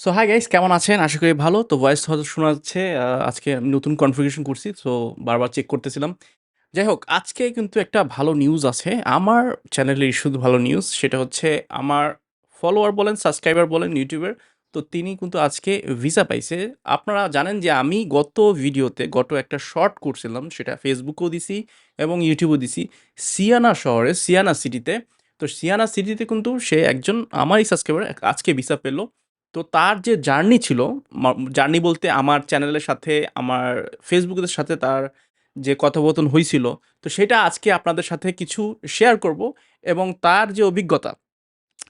So hi guys কেমন আছেন? আশা করি ভালো। তো ভয়েস হয়তো শোনা যাচ্ছে। আজকে নতুন কনফিগারেশন করছি। সো বারবার চেক করতেছিলাম। যাই হোক আজকে কিন্তু একটা ভালো নিউজ আছে। আমার চ্যানেলেরই শুধু ভালো নিউজ। সেটা হচ্ছে আমার ফলোয়ার বলেন, সাবস্ক্রাইবার বলেন ইউটিউবের। তো তিনি কিন্তু আজকে ভিসা পাইছে। আপনারা জানেন যে আমি গত ভিডিওতে গত একটা শর্ট করছিলাম। সেটা ফেসবুকেও দিছি এবং ইউটিউবেও দিছি। সিয়ানা শহরে, সিয়ানা সিটিতে। তো সিয়ানা সিটিতে কিন্তু সে একজন আমারই সাবস্ক্রাইবার আজকে ভিসা পেল। তো তার যে জার্নি ছিল, জার্নি বলতে আমার চ্যানেলের সাথে আমার ফেসবুকের সাথে তার যে কথোপকথন হয়েছিল তো সেটা আজকে আপনাদের সাথে কিছু শেয়ার করব এবং তার যে অভিজ্ঞতা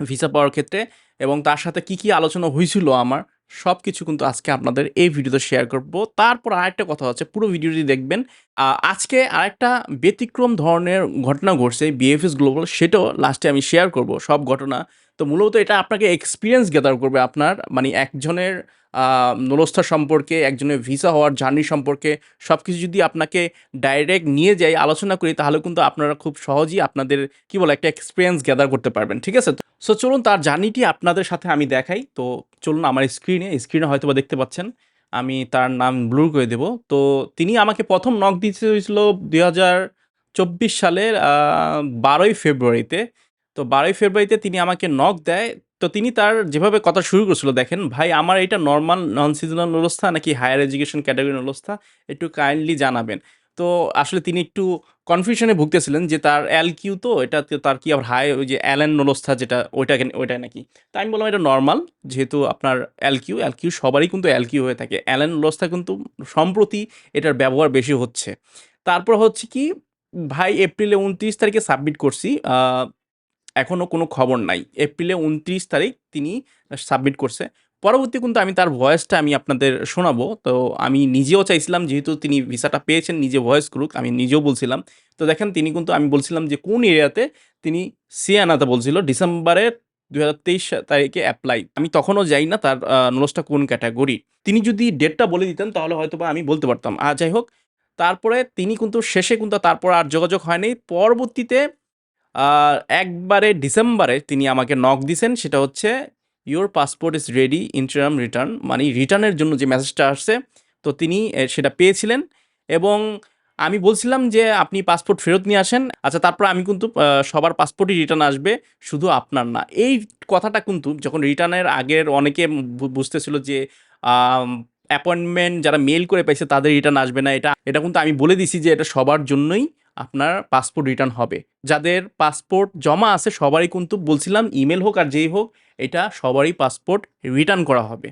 ভিসা পাওয়ার ক্ষেত্রে এবং তার সাথে কি, কি আলোচনা হয়েছিল আমার, সবকিছু কিন্তু আজকে আপনাদের এই ভিডিওতে শেয়ার করব। তারপর আরেকটা কথা হচ্ছে, পুরো ভিডিওটি দেখবেন। আজকে আরেকটা ব্যতিক্রম ধরনের ঘটনা ঘটছে বিএফএস গ্লোবাল সেটাও লাস্টে আমি শেয়ার করব সব ঘটনা। তো মূলত এটা আপনাকে এক্সপিরিয়েন্স গ্যাদার করবে আপনার মানে একজনের আ নুরস্থা সম্পর্কে, একজনের ভিসা হওয়ার জার্নি সম্পর্কে সব কিছু যদি আপনাকে ডাইরেক্ট নিয়ে যাই, আলোচনা করি তাহলে কিন্তু আপনারা খুব সহজেই আপনাদের কি বলে একটা এক্সপিরিয়েন্স গ্যাদার করতে পারবেন। ঠিক আছে? সো চলুন তার জার্নিটি আপনাদের সাথে আমি দেখাই। তো চলুন আমার স্ক্রিনে, স্ক্রিনে হয়তোবা দেখতে পাচ্ছেন। আমি তার নাম ব্লুর করে দেব। তো তিনি আমাকে প্রথম নক দিতে হয়েছিল ২০২৪ সালের বারোই ফেব্রুয়ারিতে। তো ১২ই ফেব্রুয়ারিতে তিনি আমাকে নক দেয়। তো তিনি তার যেভাবে কথা শুরু করেছিল দেখেন, "ভাই আমার এটা নর্মাল নন সিজনাল নুরস্থা নাকি হায়ার এডুকেশন ক্যাটেগরি নুরস্থা? একটু কাইন্ডলি জানাবেন।" তো আসলে তিনি একটু কনফিউশনে ভুগতেছিলেন যে তার এলকিউ তো এটাতে তার কি আবার হাই ওই যে এলএন নুরস্থা যেটা ওইটা ওইটাই নাকি। তো আমি বললাম, "এটা নর্মাল যেহেতু আপনার এলকিউ, এলকিউ সবারই কিন্তু এলকিউ হয়ে থাকে। এলএন নুরস্থা কিন্তু সম্প্রতি এটার ব্যবহার বেশি হচ্ছে।" তারপর হচ্ছে কি ভাই এপ্রিলে ২৯ তারিখে সাবমিট করছি। আ এখনও কোনো খবর নাই। এপ্রিলে ২৯ তারিখ তিনি সাবমিট করছে। পরবর্তী কিন্তু আমি তার ভয়েসটা আমি আপনাদের শোনাবো। তো আমি নিজেও চাইছিলাম, যেহেতু তিনি ভিসাটা পেয়েছেন, নিজে ভয়েস করুক। আমি নিজেও বলছিলাম। তো দেখেন, তিনি কিন্তু আমি বলছিলাম যে কোন এরিয়াতে তিনি সিয়ানাতে বলছিল, ডিসেম্বরের ২০২৩ তারিখে অ্যাপ্লাই আমি তখনও যাই না তার নুরস্থা কোন ক্যাটাগরি তিনি যদি ডেটটা বলে দিতেন, তাহলে হয়তো বা আমি বলতে পারতাম। আর যাই হোক, তারপরে তিনি কিন্তু শেষে কিন্তু তারপর আর যোগাযোগ হয়নি। পরবর্তীতে একবারে ডিসেম্বরে তিনি আমাকে নক দিছেন সেটা হচ্ছে, "your passport is ready interim return" মানে রিটার্নের জন্য যে মেসেজটা আসছে তো তিনি সেটা পেয়েছিলেন এবং আমি বলছিলাম যে, "আপনি পাসপোর্ট ফেরত নিয়ে আসেন।" আচ্ছা তারপর আমি কিন্তু সবার পাসপোর্টই রিটার্ন আসবে, শুধু আপনার না। এই কথাটা কিন্তু যখন রিটার্নের আগের অনেকে বুঝতেছিল যে অ্যাপয়েন্টমেন্ট যারা মেল করে পাইছে তাদের রিটার্ন আসবে না। এটা এটা কিন্তু আমি বলে দিছি যে এটা সবার জন্যই আপনার পাসপোর্ট রিটার্ন হবে। যাদের পাসপোর্ট জমা আছে, সবারই কিন্তু বলছিলাম ইমেল হোক আর যেই হোক, এটা সবারই পাসপোর্ট রিটার্ন করা হবে।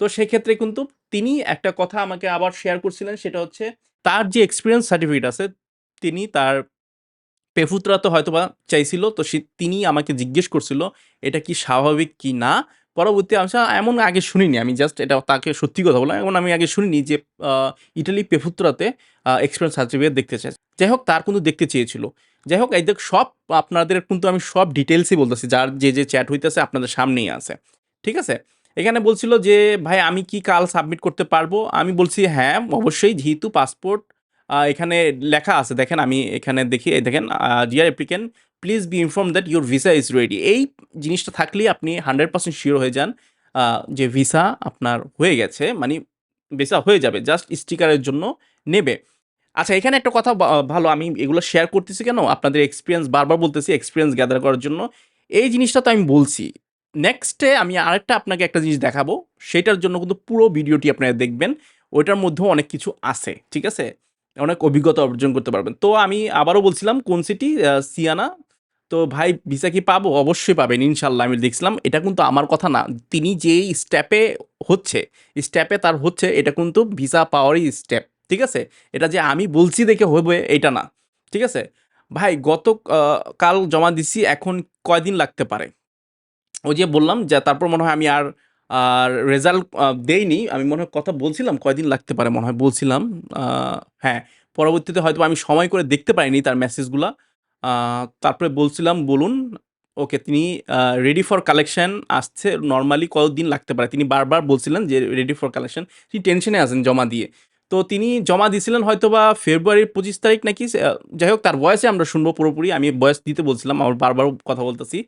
তো সেক্ষেত্রে কিন্তু তিনি একটা কথা আমাকে আবার শেয়ার করছিলেন, সেটা হচ্ছে তার যে এক্সপিরিয়েন্স সার্টিফিকেট আছে, তিনি তার পেফুত্রাতে হয়তোবা চাইছিল। তো সে, তিনি আমাকে জিজ্ঞেস করছিল, এটা কি স্বাভাবিক কি না? পরবর্তী আমি "এমন আগে শুনিনি। আমি জাস্ট এটা তাকে সত্যি কথা বললাম। এমন আমি আগে শুনিনি যে ইটালি পেফুত্রাতে এক্সপিরিয়েন্স সার্টিফিকেট দেখতে চায়।" যাই হোক তার কিন্তু দেখতে চেয়েছিল। যাই হোক এই দেখ সব আপনাদের কিন্তু আমি সব ডিটেইলসই বলতেছি। যার যে, যে চ্যাট হইতেছে আপনাদের সামনেই আছে। ঠিক আছে? এখানে বলছিল যে, "ভাই আমি কি কাল সাবমিট করতে পারব?" আমি বলছি, "হ্যাঁ, অবশ্যই যেহেতু পাসপোর্ট এখানে লেখা আছে দেখেন আমি এখানে দেখি এই দেখেন "dear applicant please be inform that your visa is ready" এই জিনিসটা থাকলেই আপনি 100% সিওর হয়ে যান যে ভিসা আপনার হয়ে গেছে। মানে ভিসা হয়ে যাবে। জাস্ট স্টিকারের জন্য নেবে। আচ্ছা এখানে একটা কথা ভালো আমি এগুলো শেয়ার করতেছি কেন? আপনাদের এক্সপিরিয়েন্স বারবার বলতেছি এক্সপিরিয়েন্স গ্যাদার করার জন্য। এই জিনিসটা তো আমি বলছি। নেক্সটে আমি আরেকটা আপনাকে একটা জিনিস দেখাবো। সেটার জন্য কিন্তু পুরো ভিডিওটি আপনারা দেখবেন। ওইটার মধ্যেও অনেক কিছু আছে। ঠিক আছে? অনেক অভিজ্ঞতা অর্জন করতে পারবেন। তো আমি আবারও বলছিলাম কোন সিটি? সিয়ানা। তো ভাই ভিসা কি পাবো? অবশ্যই পাবেন ইনশাল্লাহ আমি দেখছিলাম। এটা কিন্তু আমার কথা না। তিনি যেই স্টেপে হচ্ছে, স্টেপে তার হচ্ছে এটা কিন্তু ভিসা পাওয়ারই স্টেপ। ঠিক আছে? এটা যে আমি বলছি দেখে হবে এটা না। ঠিক আছে? ভাই গত কাল জমা দিছি এখন কয়দিন লাগতে পারে? ওই যে বললাম যে তারপর মনে হয় আমি আর আর রেজাল্ট দেইনি। আমি মনে হয় কথা বলছিলাম কয়দিন লাগতে পারে মনে হয় বলছিলাম। হ্যাঁ, পরবর্তীতে হয়তো আমি সময় করে দেখতে পারিনি তার মেসেজগুলা। তারপরে বলছিলাম বলুন। ওকে তিনি রেডি ফর কালেকশন আসছে নর্মালি কতদিন লাগতে পারে? তিনি বারবার বলছিলেন যে রেডি ফর কালেকশন। তিনি টেনশনে আছেন জমা দিয়ে। তো তিনি জমা দিয়েছিলেন হয়তো বা ফেব্রুয়ারির ২৫ তারিখ নাকি যাই হোক তার বয়সে আমরা শুনব পুরোপুরি। আমি বয়স দিতে বলছিলাম। আমার বারবার কথা বলতেছি।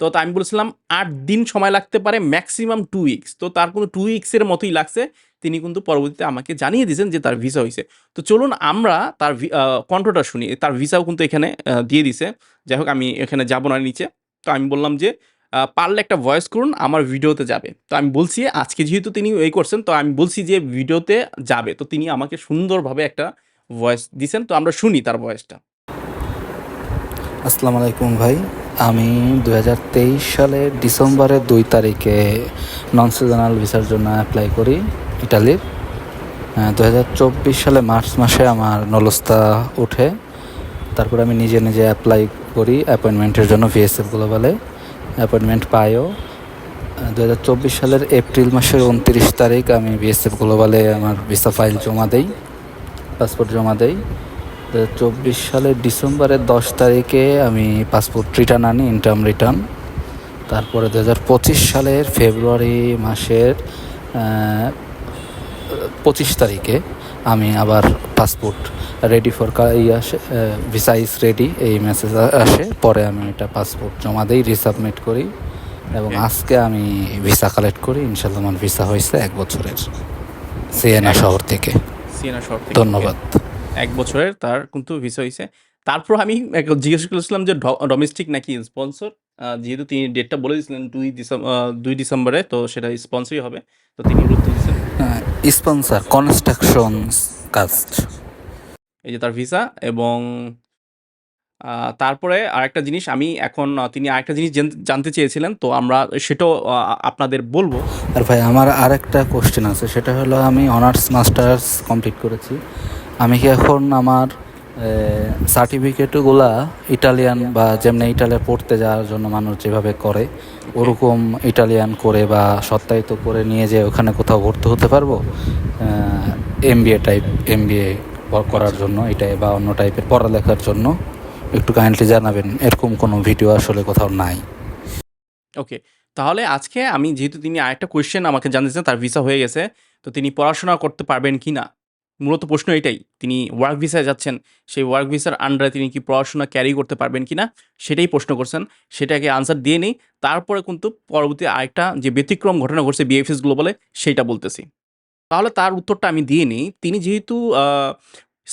তো আমি বলছিলাম আট দিন সময় লাগতে পারে মেক্সিমাম 2 উইকস। তো তার কোনো 2 উইকস এর মতোই লাগছে। তিনি কিন্তু পরবর্তীতে আমাকে জানিয়ে দিয়েছেন যে তার ভিসা হয়েছে তো চলুন আমরা তার কণ্ঠটা শুনি। তার ভিসাও কিন্তু এখানে দিয়ে দিছে। যাই হোক আমি এখানে যাব না নিচে। তো আমি বললাম যে পারলে একটা ভয়েস করুন আমার ভিডিওতে যাবে। তো আমি বলছি আজকে যেহেতু তিনি এই করছেন তো আমি বলছি যে ভিডিওতে যাবে। তো তিনি আমাকে সুন্দরভাবে একটা ভয়েস দিছেন। তো আমরা শুনি তার ভয়েসটা। আসসালামু আলাইকুম ভাই। আমি ২০২৩ সালের ডিসেম্বরের দুই তারিখে নন সিজনাল ভিসার জন্য অ্যাপ্লাই করি ইটালির। আ ২০২৪ সালে মার্চ মাসে আমার নলস্তা ওঠে। তারপরে আমি নিজে, নিজে অ্যাপ্লাই করি অ্যাপয়েন্টমেন্টের জন্য ভিএসএফ গ্লোবালে। অ্যাপয়েন্টমেন্ট পাইও। দু হাজার চব্বিশ সালের এপ্রিল মাসের ২৯ তারিখ আমি বিএসএফ গ্লোবালে আমার ভিসা ফাইল জমা দেই। পাসপোর্ট জমা দেই। ২০২৪ সালের ডিসেম্বরের ১০ তারিখে আমি পাসপোর্ট রিটার্ন আনি ইনটার্ম রিটার্ন। তারপরে ২০২৫ সালের ফেব্রুয়ারি মাসের পঁচিশ তারিখে আমি আবার পাসপোর্ট রেডি ফর ইয়ে আসে ভিসা ইজ রেডি এই মেসেজ আসে। পরে আমি এটা পাসপোর্ট জমা দিই রিসাবমিট করি এবং আজকে আমি ভিসা কালেক্ট করি। ইনশাআল্লাহ আমার ভিসা হয়েছে এক বছরের। সিয়েনা শহর থেকে। সিয়েনা শহর থেকে। ধন্যবাদ। এক বছরের তার কিন্তু ভিসা হয়েছে তারপর আমি জিজ্ঞেস করেছিলাম যে ডোমেস্টিক নাকি স্পন্সর? যেহেতু তিনি ডেটটা বলে দিয়েছিলেন দুই ডিসেম্বর দুই ডিসেম্বরে তো সেটা স্পন্সরই হবে। তো তিনি উত্তর দিয়েছেন। Sponsor construction cost. এই যে তার ভিসা এবং তারপরে আরেকটা জিনিস আমি এখন তিনি আরেকটা জিনিস জানতে চেয়েছিলেন। তো আমরা সেটাও আপনাদের বলব আর ভাই আমার আরেকটা কোয়েশ্চেন আছে। সেটা হলো আমি অনার্স মাস্টার্স কমপ্লিট করেছি। আমি কি এখন আমার সার্টিফিকেটগুলা ইটালিয়ান বা যেমনি ইটালিতে পড়তে যাওয়ার জন্য মানুষ যেভাবে করে, ওরকম ইটালিয়ান করে বা সত্যায়িত করে নিয়ে যেয়ে ওখানে কোথাও ভর্তি হতে পারব? এমবিএ টাইপ ক করার। জন্য, এটাই বা অন্য টাইপের পড়ালেখার জন্য, একটু কাইন্ডলি জানাবেন। এরকম কোনো ভিডিও আসলে কোথাও নাই। ওকে। তাহলে আজকে আমি যেহেতু তিনি আরেকটা কোয়েশ্চেন আমাকে জানতে চেয়েছেন তার ভিসা হয়ে গেছে। তো তিনি পড়াশোনা করতে পারবেন কিনা? মূলত প্রশ্ন এটাই। তিনি ওয়ার্ক ভিসায় যাচ্ছেন। সেই ওয়ার্ক ভিসার আন্ডারে তিনি কি পড়াশোনা ক্যারি করতে পারবেন কিনা? সেটাই প্রশ্ন করছেন। সেটাকে আনসার দিয়ে নেই। তারপরে কিন্তু পরবর্তী আরেকটা যে ব্যতিক্রম ঘটনা ঘটছে বিএফএস গ্লোবালে সেইটা বলতেছি। তাহলে তার উত্তরটা আমি দিয়ে নিই তিনি যেহেতু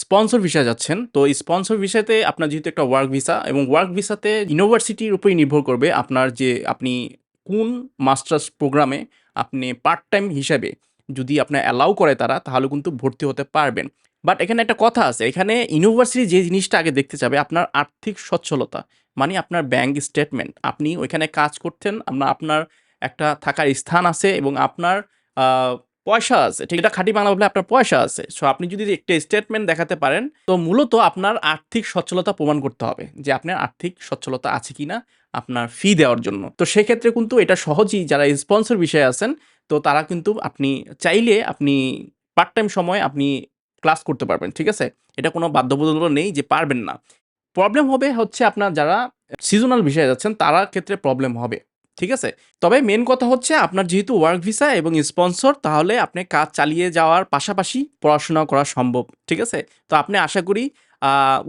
স্পন্সর ভিসা যাচ্ছেন। তো স্পন্সর ভিসাতে আপনার যেহেতু একটা ওয়ার্ক ভিসা এবং ওয়ার্ক ভিসাতে ইউনিভার্সিটির উপরেই নির্ভর করবে আপনার যে আপনি কোন মাস্টার্স প্রোগ্রামে আপনি পার্ট টাইম হিসাবে যদি আপনার অ্যালাউ করে তারা তাহলে কিন্তু ভর্তি হতে পারবেন। বাট এখানে একটা কথা আছে। এখানে ইউনিভার্সিটি যে জিনিসটা আগে দেখতে চাবে আপনার আর্থিক সচ্ছলতা। মানে আপনার ব্যাংক স্টেটমেন্ট। আপনি ওইখানে কাজ করছেন, আপনার আপনার একটা থাকার স্থান আছে এবং আপনার পয়সা আছে। ঠিক, এটা খাঁটি বাংলা বললে আপনার পয়সা আছে। সো আপনি যদি একটা স্টেটমেন্ট দেখাতে পারেন, তো মূলত আপনার আর্থিক সচ্ছলতা প্রমাণ করতে হবে। যে আপনার আর্থিক সচ্ছলতা আছে কিনা আপনার ফি দেওয়ার জন্য। তো সেক্ষেত্রে কিন্তু এটা সহজেই যারা স্পন্সর বিষয়ে আছেন, তো তারা কিন্তু আপনি চাইলে আপনি পার্ট টাইম সময়ে আপনি ক্লাস করতে পারবেন। ঠিক আছে? এটা কোনো বাধ্যবাধকতা নেই যে পারবেন না। প্রবলেম হবে হচ্ছে আপনার যারা সিজনাল বিষয়ে যাচ্ছেন তারার ক্ষেত্রে প্রবলেম হবে। ঠিক আছে? তবে মেন কথা হচ্ছে আপনার যেহেতু ওয়ার্ক ভিসা এবং স্পন্সর তাহলে আপনি কাজ চালিয়ে যাওয়ার পাশাপাশি পড়াশোনা করা সম্ভব। ঠিক আছে? তো আপনি আশা করি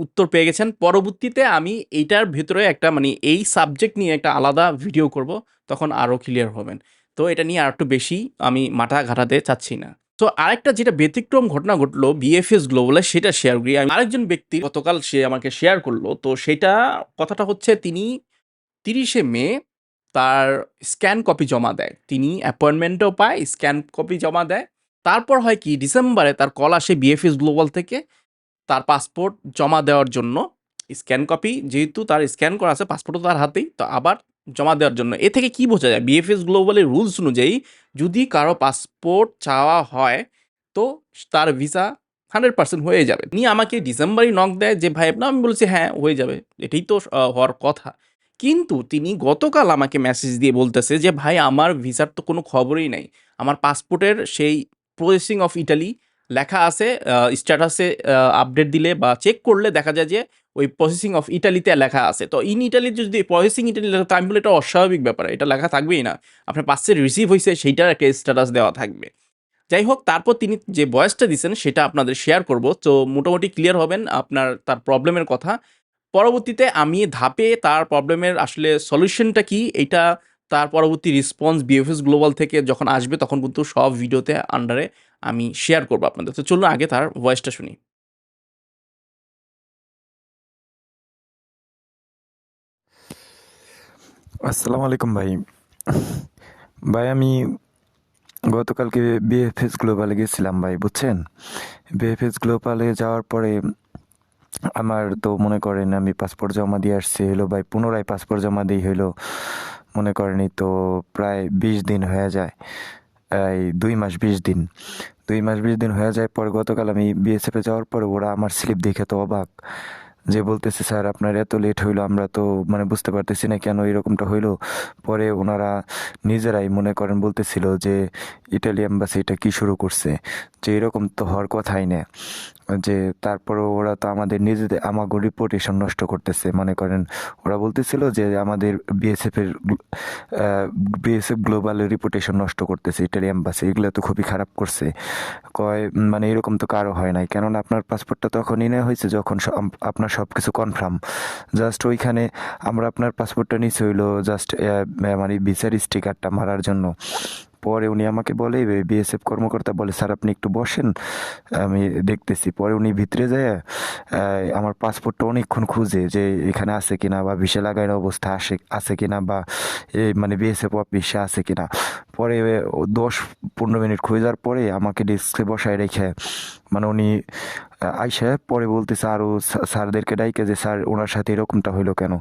উত্তর পেয়ে গেছেন। পরবর্তীতে আমি এইটার ভেতরে একটা মানে এই সাবজেক্ট নিয়ে একটা আলাদা ভিডিও করব। তখন আরও ক্লিয়ার হবেন। তো এটা নিয়ে আরেকটু বেশি আমি মাথা ঘাটাতে চাচ্ছি না। তো আরেকটা যেটা ব্যতিক্রম ঘটনা ঘটলো বিএফএস গ্লোবালে সেটা শেয়ার করি। আমি আরেকজন ব্যক্তি, গতকাল সে আমাকে শেয়ার করল তো সেটা কথাটা হচ্ছে তিনি তিরিশে মে তার স্ক্যান কপি জমা দেয়। তিনি অ্যাপয়েন্টমেন্টও পায়, স্ক্যান কপি জমা দেয়। তারপর হয় কি ডিসেম্বরে তার কল আসে বিএফএস গ্লোবাল থেকে তার পাসপোর্ট জমা দেওয়ার জন্য। স্ক্যান কপি যেহেতু তার স্ক্যান করা আছে পাসপোর্টও তার হাতেই। তো আবার জমা দেওয়ার জন্য। এ থেকে কি বোঝা যায়? বিএফএস গ্লোবালের রুলস অনুযায়ী যদি কারও পাসপোর্ট চাওয়া হয় তো তার ভিসা 100% হয়ে যাবে। নিয়ে আমাকে ডিসেম্বরেই নক দেয় যে ভাই না আমি বলছি হ্যাঁ হয়ে যাবে। এটাই তো হওয়ার কথা। কিন্তু তিনি গতকাল আমাকে মেসেজ দিয়ে বলতেছে যে, ভাই, আমার ভিসার তো কোনো খবরই নাই। আমার পাসপোর্টের সেই প্রসেসিং অফ ইটালি লেখা আছে স্ট্যাটাসে আপডেট দিলে বা চেক করলে দেখা যায় যে, ওই প্রসেসিং অফ ইটালিতে লেখা আছে। তো ইন ইটালি যদি প্রসেসিং ইটালি লেখা তো আমি বলি এটা অস্বাভাবিক ব্যাপার। এটা লেখা থাকবেই না। আপনার পার্সেল রিসিভ হয়েছে, সেইটার একটা স্ট্যাটাস দেওয়া থাকবে। যাই হোক, তারপর তিনি যে বয়সটা দিছেন, সেটা আপনাদের শেয়ার করব তো মোটামুটি ক্লিয়ার হবেন আপনার, তার প্রবলেমের কথা পরবর্তীতে আমি ধাপে তার প্রবলেমের আসলে সলিউশনটা কি এটা তার পরবর্তী রেসপন্স বিএফএস গ্লোবাল থেকে যখন আসবে তখন কিন্তু সব ভিডিওতে আন্ডারে আমি শেয়ার করব আপনাদের। তো চলুন আগে তার ভয়েসটা শুনি। আসসালামু আলাইকুম ভাই। ভাই, আমি গতকালকে বিএফএস গ্লোবালে গেছিলাম ভাই, বুঝছেন? বিএফএস গ্লোবালে যাওয়ার পরে আমার তো মনে করেন আমি পাসপোর্ট জমা দিয়ে আসছি হলো ভাই পুনরায় পাসপোর্ট জমা দিই হইল, মনে করেনি তো প্রায় বিশ দিন হয়ে যায়। এই দুই মাস বিশ দিন। দুই মাস বিশ দিন হয়ে যায় পর গতকাল আমি বিএসএফে যাওয়ার পরে ওরা আমার স্লিপ দেখে তো অবাক। যে বলতেছে, স্যার, আপনার এত লেট হইল, আমরা তো মানে বুঝতে পারতেছি না কেন এরকমটা হইল। পরে ওনারা নিজেরাই মনে করেন বলতেছিল যে, ইটালি এম্বাসি এটা কি শুরু করছে? যে এরকম তো হওয়ার কথাই না। যে তারপরে ওরা তো আমাদের নিজেদের আমাগো রিপোর্টেশন নষ্ট করতেছে। মনে করেন, ওরা বলতেছিল যে আমাদের বিএসএফ এর বিএসএফ গ্লোবালের রিপুটেশন নষ্ট করতেছে ইটালি এম্বাসি এগুলো তো খুবই খারাপ করছে। কয় মানে এরকম তো কারও হয় নাই। কেননা আপনার পাসপোর্টটা তখনই নেওয়া হয়েছে যখন আপনার সব কিছু কনফার্ম জাস্ট ওইখানে আমরা আপনার পাসপোর্টটা নিচে হইল জাস্ট মানে ভিসার স্টিকারটা মারার জন্য। পরে উনি আমাকে বলে বিএসএফ কর্মকর্তা বলে, স্যার, আপনি একটু বসেন, আমি দেখতেছি। পরে উনি ভিতরে যায় আমার পাসপোর্টটা অনেকক্ষণ খুঁজে যে এখানে আছে কিনা বা ভিসা লাগাইনো অবস্থা আসে, আছে কিনা বা মানে বিএসএফ অফিসে আছে কিনা। পরে দশ পনেরো মিনিট খোঁজার পরে আমাকে ডেস্কে বসায় রেখে মানে উনি আইসা পরে বলতেছে আরও স্যারদেরকে ডাইকে যে, স্যার, ওনার সাথে এরকমটা হইল কেন?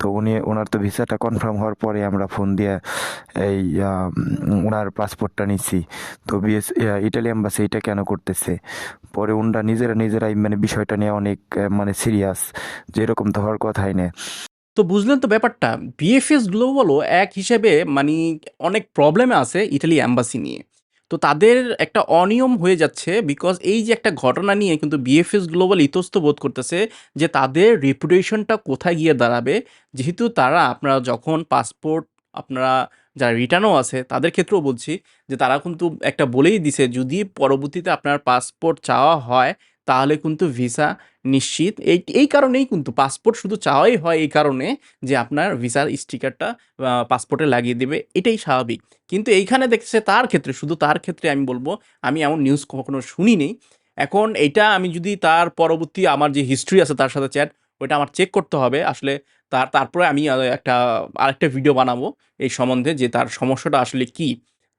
তো উনি, ওনার তো ভিসাটা কনফার্ম হওয়ার পরে আমরা ফোন দিয়ে এই ওনার পাসপোর্টটা নিচ্ছি তো বিএস ইটালি এম্বাসি এটা কেন করতেছে? পরে ওনরা নিজেরা নিজেরাই মানে বিষয়টা নিয়ে অনেক মানে সিরিয়াস যে এরকম তো হওয়ার কথাই নেই। তো বুঝলেন তো ব্যাপারটা বিএফএস গ্লোবালও এক হিসেবে মানে অনেক প্রবলেমে আছে ইটালি অ্যাম্বাসি নিয়ে। তো তাদের একটা অনিয়ম হয়ে যাচ্ছে বিকজ এই যে একটা ঘটনা নিয়ে কিন্তু বিএফএস গ্লোবাল ইতস্ত বোধ করতেছে যে তাদের রেপুটেশনটা কোথায় গিয়ে দাঁড়াবে। যেহেতু তারা আপনারা যখন পাসপোর্ট আপনারা যারা রিটার্নও আছে তাদের ক্ষেত্রেও বলছি যে তারা কিন্তু একটা বলেই দিছে যদি পরবর্তীতে আপনার পাসপোর্ট চাওয়া হয় তাহলে কিন্তু ভিসা নিশ্চিত। এই এই কারণেই কিন্তু পাসপোর্ট শুধু চাওয়াই হয় এই কারণে যে আপনার ভিসার স্টিকারটা পাসপোর্টে লাগিয়ে দেবে, এটাই স্বাভাবিক। কিন্তু এইখানে দেখছে তার ক্ষেত্রে, শুধু তার ক্ষেত্রে আমি বলব, আমি এমন নিউজ কখনো শুনিনি। এখন এইটা আমি যদি তার পরবর্তী আমার যে হিস্ট্রি আছে তার সাথে চ্যাট ওইটা আমার চেক করতে হবে। আসলে তার, তারপরে আমি একটা, আরেকটা ভিডিও বানাবো এই সম্বন্ধে যে তার সমস্যাটা আসলে কি।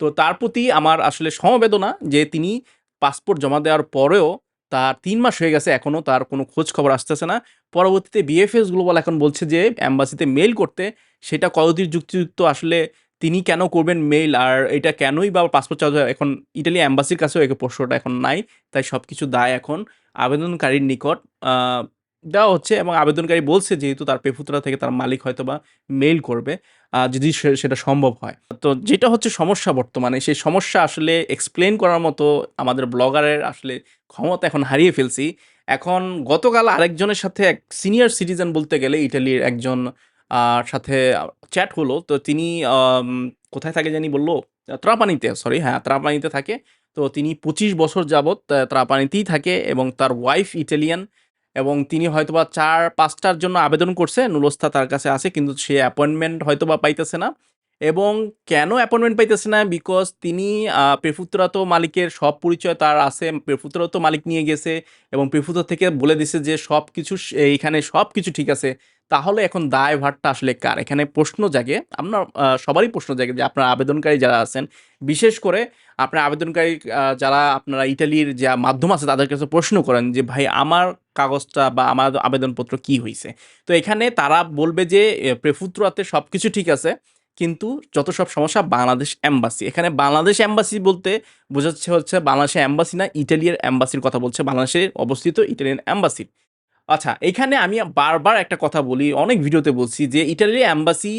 তো তার প্রতি আমার আসলে সমবেদনা যে তিনি পাসপোর্ট জমা দেওয়ার পরেও তার তিন মাস হয়ে গেছে এখনও তার কোনো খোঁজ খবর আসতেছে না। পরবর্তীতে বিএফএস গ্লোবাল এখন বলছে যে অ্যাম্বাসিতে মেল করতে, সেটা কতদূর যুক্তিযুক্ত, আসলে তিনি কেন করবেন মেইল, আর এটা কেনই বা পাসপোর্ট চার্জ, এখন ইটালি অ্যাম্বাসির কাছেও এই প্রশ্নটা এখন নাই, তাই সব কিছু দায় এখন আবেদনকারীর নিকট। দেওয়া হচ্ছে এবং আবেদনকারী বলছে যেহেতু তার পেফুতরা থেকে তার মালিক হয়তো বা মেইল করবে। যদি সেটা সম্ভব হয়। তো যেটা হচ্ছে সমস্যা বর্তমানে, সেই সমস্যা আসলে এক্সপ্লেন করার মতো আমাদের ব্লগারের আসলে ক্ষমতা এখন হারিয়ে ফেলছি। এখন গতকাল আরেকজনের সাথে এক সিনিয়র সিটিজেন বলতে গেলে ইটালির একজন সাথে চ্যাট হলো। তো তিনি কোথায় থাকে জানি বলল? ত্রাপানিতে সরি হ্যাঁ ত্রাপানিতে থাকে। তো তিনি পঁচিশ বছর যাবৎ ত্রাপানিতেই থাকে এবং তার ওয়াইফ ইটালিয়ান এবং তিনি হয়তোবা চার, পাঁচটার জন্য আবেদন করছে, নুলস্থা তার কাছে আছে, কিন্তু সে অ্যাপয়েন্টমেন্ট হয়তোবা পাইতেছে না। এবং কেন অ্যাপয়েন্টমেন্ট পাইতেছে না? বিকজ তিনি পেফুত্রা তো মালিকের সব পরিচয় তার আছে পেফুত্রা তো মালিক নিয়ে গেছে এবং পেফুত্রা থেকে বলে দিছে যে সব কিছু এইখানে সব কিছু ঠিক আছে। তাহলে এখন দায়ভারটা আসলে কার? এখানে প্রশ্ন জাগে, আপনার সবারই প্রশ্ন জাগে যে আপনার আবেদনকারী যারা আছেন, বিশেষ করে আপনার আবেদনকারী যারা আপনারা ইটালির যা মাধ্যম আছে তাদের কাছে প্রশ্ন করেন যে, ভাই, আমার কাগজটা বা আমার আবেদনপত্র কি হয়েছে তো এখানে তারা বলবে যে প্রেফুত্রাতে সব কিছু ঠিক আছে, কিন্তু যত সব সমস্যা বাংলাদেশ অ্যাম্বাসি এখানে বাংলাদেশ অ্যাম্বাসি বলতে বোঝাচ্ছে হচ্ছে বাংলাদেশের অ্যাম্বাসি না ইটালিয়ার অ্যাম্বাসির কথা বলছে বাংলাদেশে অবস্থিত ইটালিয়ান এম্বাসি। আচ্ছা এখানে আমি বারবার একটা কথা বলি, অনেক ভিডিওতে বলছি যে ইটালির অ্যাম্বাসি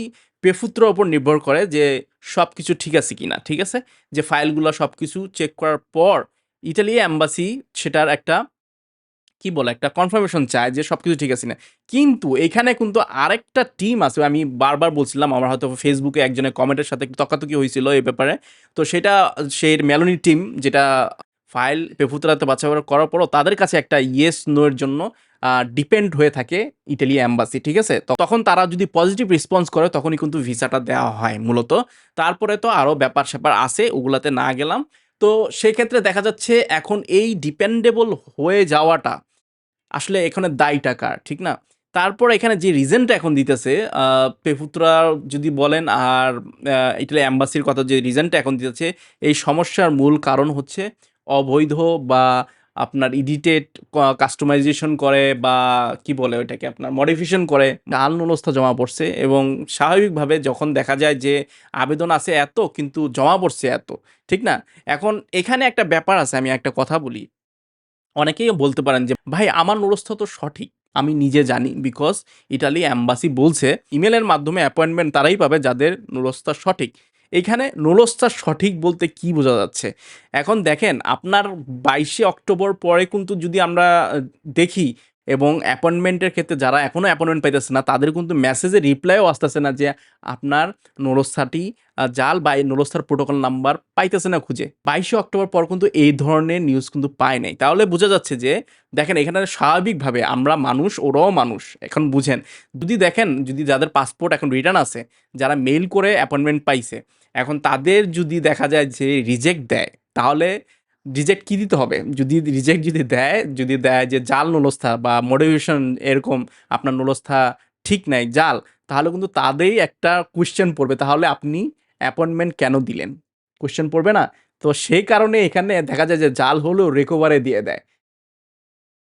পেফুত্রের ওপর নির্ভর করে যে সব কিছু ঠিক আছে কি না ঠিক আছে? যে ফাইলগুলো সব কিছু চেক করার পর ইটালি অ্যাম্বাসি সেটার একটা, কি বলে, একটা কনফার্মেশন চায় যে সব কিছু ঠিক আছে না কিন্তু এখানে কিন্তু আরেকটা টিম আছে, আমি বারবার বলছিলাম, আমার হয়তো ফেসবুকে একজনের কমেন্টের সাথে তকাতকি হয়েছিল এই ব্যাপারে। তো সেটা, সেই মেলোনি টিম যেটা ফাইল পেফুতরাতে বাচ্চা করার পরও তাদের কাছে একটা ইয়েস নো এর জন্য ডিপেন্ড হয়ে থাকে ইটালি অ্যাম্বাসি ঠিক আছে? তখন তারা যদি পজিটিভ রেসপন্স করে, তখনই কিন্তু ভিসাটা দেওয়া হয় মূলত। তারপরে তো আরও ব্যাপার স্যাপার আছে, ওগুলাতে না গেলাম। তো সেক্ষেত্রে দেখা যাচ্ছে এখন এই ডিপেন্ডেবল হয়ে যাওয়াটা আসলে এখানে দায়টা কার ঠিক না? তারপর এখানে যে রিজনটা এখন দিতেছে পেপুত্রা যদি বলেন আর ইটালি অ্যাম্বাসির কথা যে রিজনটা এখন দিতেছে, এই সমস্যার মূল কারণ হচ্ছে অবৈধ বা আপনার ইডিটেড কাস্টমাইজেশন করে বা কি বলে ওইটাকে, আপনার মডিফিকেশন করে ডাল নুনস্থা জমা পড়ছে এবং স্বাভাবিকভাবে যখন দেখা যায় যে আবেদন আছে এত কিন্তু জমা পড়ছে এত, ঠিক না? এখন এখানে একটা ব্যাপার আছে, আমি একটা কথা বলি। অনেকেই বলতে পারেন যে, ভাই, আমার নুরস্থ তো সঠিক, আমি নিজে জানি বিকজ ইটালি অ্যাম্বাসি বলছে ইমেলের মাধ্যমে অ্যাপয়েন্টমেন্ট তারাই পাবে যাদের নুরস্থা সঠিক। এখানে নুরস্থা সঠিক বলতে কি বোঝা যাচ্ছে? এখন দেখেন, আপনার বাইশে অক্টোবর পরে কিন্তু যদি আমরা দেখি এবং অ্যাপয়েন্টমেন্টের ক্ষেত্রে যারা এখনও অ্যাপয়েন্টমেন্ট পাইতেছে না, তাদের কিন্তু মেসেজে রিপ্লাইও আসতেছে না যে আপনার নুরস্থাটি জাল বা নুরস্থার প্রোটোকল নাম্বার পাইতেছে না খুঁজে। বাইশে অক্টোবর পর কিন্তু এই ধরনের নিউজ কিন্তু পায় নাই। তাহলে বোঝা যাচ্ছে যে, দেখেন, এখানে স্বাভাবিকভাবে আমরা মানুষ, ওরাও মানুষ। এখন বুঝেন, যদি দেখেন, যদি যাদের পাসপোর্ট এখন রিটার্ন আছে, যারা মেইল করে অ্যাপয়েন্টমেন্ট পাইছে এখন তাদের যদি দেখা যায় যে রিজেক্ট দেয়, তাহলে রিজেক্ট কী দিতে হবে? যদি রিজেক্ট যদি দেয় যদি দেয় যে জাল নলস্থা বা মোটিভেশন এরকম আপনার নলস্থা ঠিক নাই জাল, তাহলে কিন্তু তাদেরই একটা কোয়েশ্চেন পড়বে। তাহলে আপনি অ্যাপয়েন্টমেন্ট কেন দিলেন? কোয়েশ্চেন পড়বে না? তো সেই কারণে এখানে দেখা যায় যে জাল হলেও রেকোভারে দিয়ে দেয়।